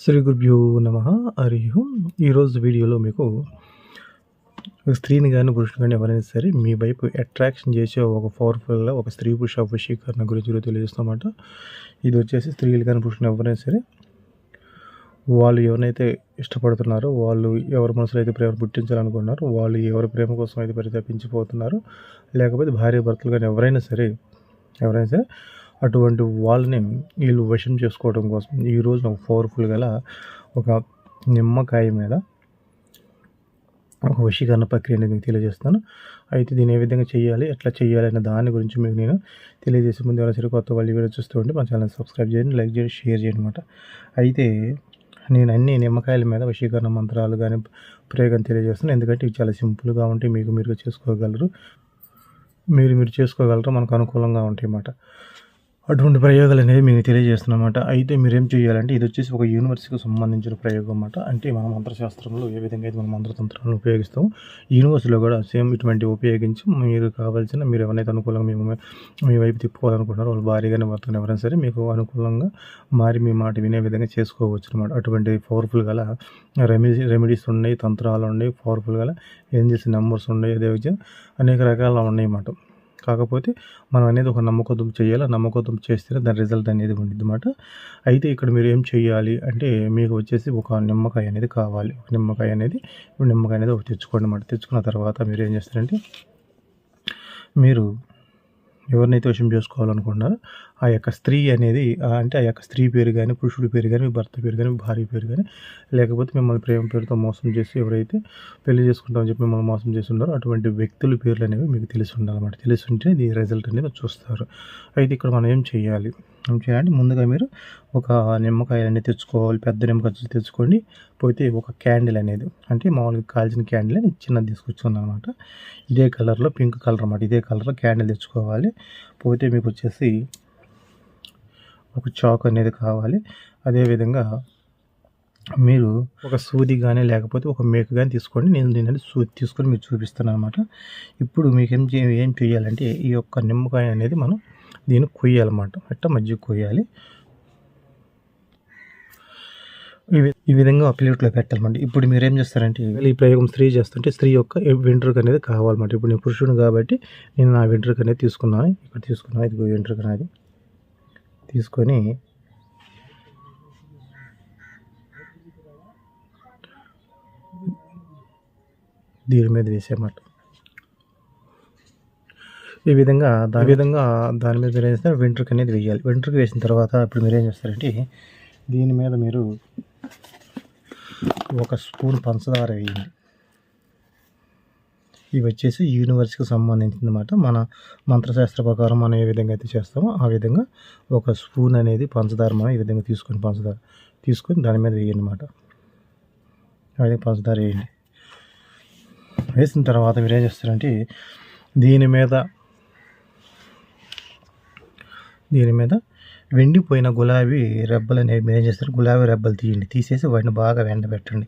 శ్రీ గురుభ్యో నమ హరి ఓం. ఈరోజు వీడియోలో మీకు స్త్రీని కానీ పురుషుని కానీ ఎవరైనా సరే మీ వైపు అట్రాక్షన్ చేసే ఒక పవర్ఫుల్గా ఒక స్త్రీ పురుష వశీకరణ గురించి ఈరోజు తెలియజేస్తామాట ఇది వచ్చేసి స్త్రీలు కానీ పురుషులు ఎవరైనా సరే వాళ్ళు ఎవరినైతే ఇష్టపడుతున్నారో వాళ్ళు ఎవరి మనసులో అయితే ప్రేమ పుట్టించాలనుకున్నారో వాళ్ళు ఎవరి ప్రేమ కోసం అయితే పరితపించిపోతున్నారో లేకపోతే భార్య భర్తలు కానీ ఎవరైనా సరే ఎవరైనా సరే అటువంటి వాళ్ళని వీళ్ళు వశం చేసుకోవడం కోసం ఈరోజు ఒక పవర్ఫుల్ గల ఒక నిమ్మకాయ మీద ఒక వశీకరణ ప్రక్రియ అనేది మీకు తెలియజేస్తాను అయితే దీన్ని ఏ విధంగా చేయాలి ఎట్లా చేయాలి అనే దాని గురించి మీకు నేను తెలియజేసే ముందు ఎవరైనా సరే కొత్త వాళ్ళు వీడియో చూస్తూ ఉంటే మా ఛానల్ సబ్స్క్రైబ్ చేయండి లైక్ చేయండి షేర్ చేయండి అనమాట అయితే నేను అన్ని నిమ్మకాయల మీద వశీకరణ మంత్రాలు కానీ ప్రయోగం తెలియజేస్తాను ఎందుకంటే ఇవి చాలా సింపుల్గా ఉంటాయి మీకు మీరు చేసుకోగలరు. మీరు మీరు చేసుకోగలరు మనకు అనుకూలంగా ఉంటాయి అన్నమాట. అటువంటి ప్రయోగాలు అనేది మీకు తెలియజేస్తున్నమాట. అయితే మీరు ఏం చేయాలంటే ఇది వచ్చేసి ఒక యూనివర్సిటీకి సంబంధించిన ప్రయోగం అన్నమాట. అంటే మన మంత్రశాస్త్రంలో ఏ విధంగా అయితే మన మంత్రతంత్రాలను ఉపయోగిస్తాం యూనివర్సిటీలో కూడా సేమ్ ఇటువంటి ఉపయోగించి మీరు కావాల్సిన మీరు ఎవరైతే అనుకూలంగా మేము మీ వైపు తిప్పుకోవాలనుకుంటున్నారో వాళ్ళు భారీగానే వర్తన ఎవరైనా సరే మీకు అనుకూలంగా మారి మీ మాట వినే విధంగా చేసుకోవచ్చు అనమాట అటువంటి పవర్ఫుల్ గల రెమెడీ రెమెడీస్ ఉన్నాయి తంత్రాలు ఉన్నాయి పవర్ఫుల్ గల ఏం చేసే నెంబర్స్ ఉన్నాయి అదే విధంగా అనేక రకాల ఉన్నాయి అన్నమాట. కాకపోతే మనం అనేది ఒక నమ్మకం చేయాలి? ఆ నమ్మకం చేస్తేనే దాని రిజల్ట్ అనేది ఉండిద్ది అనమాట అయితే ఇక్కడ మీరు ఏం చేయాలి అంటే మీకు వచ్చేసి ఒక నిమ్మకాయ అనేది కావాలి. ఒక నిమ్మకాయ అనేది ఇప్పుడు నిమ్మకాయ అనేది ఒకటి తెచ్చుకోండి అనమాట తెచ్చుకున్న తర్వాత మీరు ఏం చేస్తారంటే మీరు ఎవరినైతే వశం చేసుకోవాలనుకున్నారో ఆ యొక్క స్త్రీ అనేది అంటే ఆ యొక్క స్త్రీ పేరు కానీ పురుషుడి పేరు కానీ మీ భర్త పేరు కానీ మీ భార్య పేరు కానీ లేకపోతే మిమ్మల్ని ప్రేమ పేరుతో మోసం చేసి ఎవరైతే పెళ్ళి చేసుకుంటామని చెప్పి మిమ్మల్ని మోసం చేసి ఉన్నారో అటువంటి వ్యక్తుల పేర్లు అనేవి మీకు తెలిసి ఉండాలన్నమాట. తెలిసి ఉంటే ఇది రిజల్ట్ అనేది చూస్తారు. అయితే ఇక్కడ మనం ఏం చేయాలి? ఏం చేయాలంటే ముందుగా మీరు ఒక నిమ్మకాయ అనేది తెచ్చుకోవాలి పెద్ద నిమ్మకాయ తెచ్చుకోండి. పోతే ఒక క్యాండిల్ అనేది అంటే మామూలుగా కాల్చిన క్యాండిల్ అని చిన్నది తీసుకొచ్చుకున్నాను అనమాట ఇదే కలర్లో పింక్ కలర్ అనమాట ఇదే కలర్లో క్యాండిల్ తెచ్చుకోవాలి. పోతే మీకు వచ్చేసి ఒక చాక్ అనేది కావాలి. అదేవిధంగా మీరు ఒక సూది కానీ లేకపోతే ఒక మేక కానీ తీసుకోండి. నేను దీని సూది తీసుకొని మీరు చూపిస్తాను అనమాట ఇప్పుడు మీకు ఏం ఏం చేయాలంటే ఈ యొక్క నిమ్మకాయ అనేది మనం దీన్ని కొయ్యాలన్నమాట. అట్ట మజ్జిగ కొయ్యాలి. ఈ విధంగా ప్లేట్లో పెట్టాలన్నమాట. ఇప్పుడు మీరు ఏం చేస్తారంటే ఈ ప్రయోగం స్త్రీ చేస్తుంటే స్త్రీ యొక్క వెంట్రుక అనేది కావాలన్నమాట. ఇప్పుడు నేను పురుషుడు కాబట్టి నేను నా వెంట్రుక అనేది తీసుకున్నాను. ఇక్కడ తీసుకున్నాను. ఇది వెంట్రుక అనేది తీసుకొని దీని మీద వేసేమాట ఈ విధంగా దాని విధంగా దాని మీద మీరు ఏం చేస్తారు? వెంట్రుక అనేది వేయాలి. వెంట్రుక వేసిన తర్వాత ఇప్పుడు మీరు ఏం చేస్తారంటే దీని మీద మీరు ఒక స్పూన్ పంచదార వేయండి. ఇవి వచ్చేసి యూనివర్స్కి సంబంధించిందన్నమాట. మన మంత్రశాస్త్ర ప్రకారం మనం ఏ విధంగా అయితే చేస్తామో ఆ విధంగా ఒక స్పూన్ అనేది పంచదార మనం ఈ విధంగా తీసుకొని పంచదార తీసుకొని దాని మీద వేయండి అనమాట ఆ విధంగా పంచదార వేయండి. వేసిన తర్వాత మీరు ఏం చేస్తారంటే దీని మీద దీని మీద వెండిపోయిన గులాబీ రెబ్బలు అనేవి మీరు ఏం చేస్తారు? గులాబీ రెబ్బలు తీయండి. తీసేసి వాటిని బాగా వెండబెట్టండి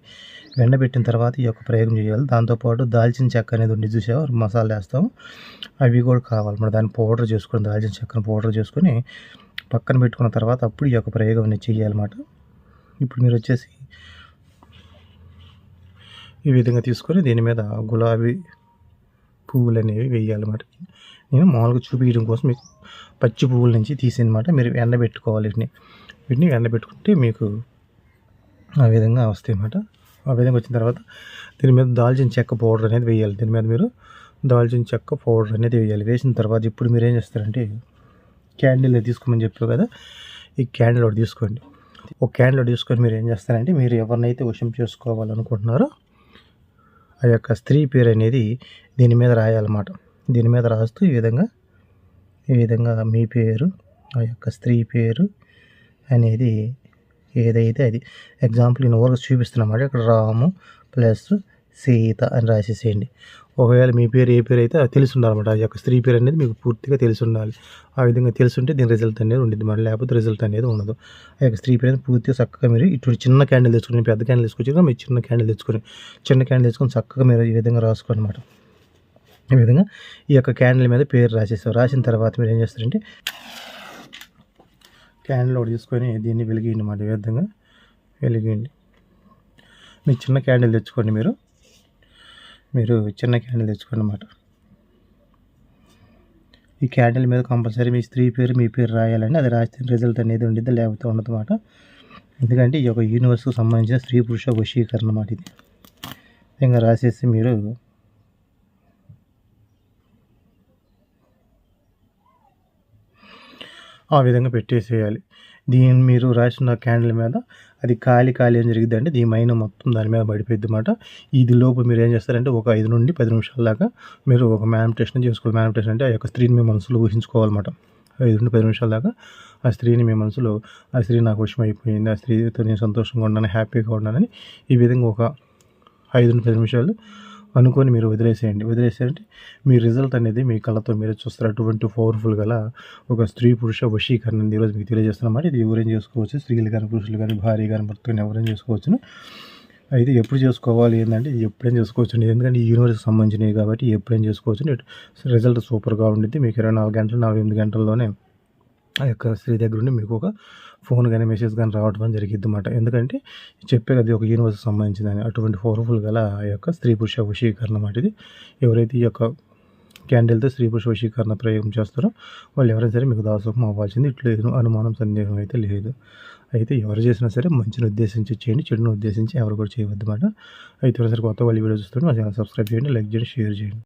ఎండబెట్టిన తర్వాత ఈ యొక్క ప్రయోగం చేయాలి. దాంతోపాటు దాల్చిన చెక్క అనేది ఉండి చూసావా? మసాలా వేస్తాము. అవి కూడా కావాలి. మరి దాన్ని పౌడర్ చేసుకొని దాల్చిన చెక్కను పౌడర్ చేసుకొని పక్కన పెట్టుకున్న తర్వాత అప్పుడు ఈ యొక్క ప్రయోగం అనేది చేయాలన్నమాట ఇప్పుడు మీరు వచ్చేసి ఈ విధంగా తీసుకొని దీని మీద గులాబీ పువ్వులు అనేవి వేయాలన్నమాట. నేను మామూలుగా చూపించడం కోసం మీకు పచ్చి పువ్వుల నుంచి తీసినమాట మీరు ఎండబెట్టుకోవాలి వీటిని. వీటిని ఎండబెట్టుకుంటే మీకు ఆ విధంగా వస్తాయి అన్నమాట ఆ విధంగా వచ్చిన తర్వాత దీని మీద దాల్చిన చెక్క పౌడర్ అనేది వేయాలి. దీని మీద మీరు దాల్చిన చెక్క పౌడర్ అనేది వేయాలి. వేసిన తర్వాత ఇప్పుడు మీరు ఏం చేస్తారంటే క్యాండిల్ తీసుకోమని చెప్పారు కదా ఈ క్యాండిల్ ఒకటి తీసుకోండి. ఒక క్యాండిల్ ఒకటి తీసుకొని మీరు ఏం చేస్తారంటే మీరు ఎవరినైతే వశం చేసుకోవాలనుకుంటున్నారో ఆ యొక్క స్త్రీ పేరు అనేది దీని మీద రాయాలన్నమాట. దీని మీద రాస్తూ ఈ విధంగా ఈ విధంగా మీ పేరు ఆ యొక్క స్త్రీ పేరు అనేది ఏదైతే అది. ఎగ్జాంపుల్ నేను ఊరికి చూపిస్తున్నమాట ఇక్కడ రాము ప్లస్ సీత అని రాసేసేయండి. ఒకవేళ మీ పేరు ఏ పేరు అయితే అది తెలిసి ఉండాలన్నమాట. ఆ యొక్క స్త్రీ పేరు అనేది మీకు పూర్తిగా తెలిసి ఉండాలి. ఆ విధంగా తెలిసి ఉంటే దీని రిజల్ట్ అనేది ఉండేది మరి. లేకపోతే రిజల్ట్ అనేది ఉండదు. ఆ యొక్క స్త్రీ పేరు అనేది పూర్తిగా చక్కగా మీరు ఇటు చిన్న క్యాండిల్ తెచ్చుకుని పెద్ద క్యాండిల్ తీసుకొచ్చి మీరు చిన్న క్యాండిల్ తెచ్చుకొని చిన్న క్యాండిల్ తెచ్చుకొని చక్కగా మీరు ఈ విధంగా రాసుకోండి ఈ విధంగా ఈ యొక్క క్యాండిల్ మీద పేరు రాసేస్తారు రాసిన తర్వాత మీరు ఏం చేస్తారంటే క్యాండిల్ ఒకటి తీసుకొని దీన్ని వెలిగియండి మాట. ఈ విధంగా వెలిగియండి మీ చిన్న క్యాండిల్ తెచ్చుకోండి మీరు. మీరు చిన్న క్యాండిల్ తెచ్చుకోండి అన్నమాట ఈ క్యాండిల్ మీద కంపల్సరీ మీ స్త్రీ పేరు మీ పేరు రాయాలండి. అది రాస్తే రిజల్ట్ అనేది ఉండిద్ది లేకపోతే ఉండదు అన్నమాట ఎందుకంటే ఈ యొక్క యూనివర్స్కి సంబంధించిన స్త్రీ పురుష వశీకరణ అన్నమాట ఇది. ఇంకా రాసేసి మీరు ఆ విధంగా పెట్టేసేయాలి. దీన్ని మీరు రాసిన క్యాండిల్ మీద అది ఖాళీ ఖాళీ ఏం జరిగింది అంటే దీని మైన మొత్తం దాని మీద పడిపోయింది అనమాట ఇది లోపు మీరు ఏం చేస్తారంటే ఒక ఐదు నుండి పది నిమిషాల దాకా మీరు ఒక మ్యానిటేషన్ చేసుకోవాలి. మ్యానిటేషన్ అంటే ఆ యొక్క స్త్రీని మీ మనసులో ఊహించుకోవాలన్నమాట. ఐదు నుండి పది నిమిషాల దాకా ఆ స్త్రీని మీ మనసులో ఆ స్త్రీ నాకు వశం అయిపోయింది ఆ స్త్రీతో నేను సంతోషంగా ఉన్నాను హ్యాపీగా ఉన్నానని ఈ విధంగా ఒక ఐదు నుండి పది నిమిషాలు అనుకొని మీరు వదిలేసేయండి. వదిలేసారంటే మీ రిజల్ట్ అనేది మీ కళ్ళతో మీరు చూస్తారు. అటువంటి పవర్ఫుల్ గల ఒక స్త్రీ పురుష వశీకరణ ఈరోజు మీకు తెలియజేస్తున్నమాట ఇది ఎవరేం చేసుకోవచ్చు? స్త్రీలు కానీ పురుషులు కానీ భార్య కానీ భర్త కానీ ఎవరైనా చేసుకోవచ్చును? అయితే ఎప్పుడు చేసుకోవాలి? ఏంటంటే ఎప్పుడేం ఎప్పుడైనా చేసుకోవచ్చు ఎందుకంటే ఈ యూనివర్స్కి సంబంధించినవి కాబట్టి ఎప్పుడైనా చేసుకోవచ్చు? రిజల్ట్ సూపర్గా ఉండిద్ది. మీకు ఇరవై నాలుగు గంటలు నలభై ఎనిమిది గంటల్లోనే ఆ యొక్క స్త్రీ దగ్గర నుండి మీకు ఒక ఫోన్ కానీ మెసేజ్ కానీ రావడం జరిగింది అన్నమాట ఎందుకంటే చెప్పే కదా ఒక యూనివర్స్కి సంబంధించిందని అటువంటి పవర్ఫుల్ గల ఆ యొక్క స్త్రీ పురుష వశీకరణ అన్నమాట ఇది. ఎవరైతే ఈ యొక్క క్యాండిల్తో స్త్రీ పురుష వశీకరణ ప్రయోగం చేస్తారో వాళ్ళు ఎవరైనా సరే మీకు దాసోకం అవ్వాల్సింది. ఇట్లేదు అనుమానం సందేహం అయితే లేదు. అయితే ఎవరు చేసినా సరే మంచిని ఉద్దేశించి చేయండి చెడును ఉద్దేశించి ఎవరు కూడా చేయవద్దు అన్నమాట అయితే సరే కొత్త వాళ్ళు వీడియో చూస్తుంటే మా ఛానల్ సబ్స్క్రైబ్ చేయండి లైక్ చేయండి షేర్ చేయండి.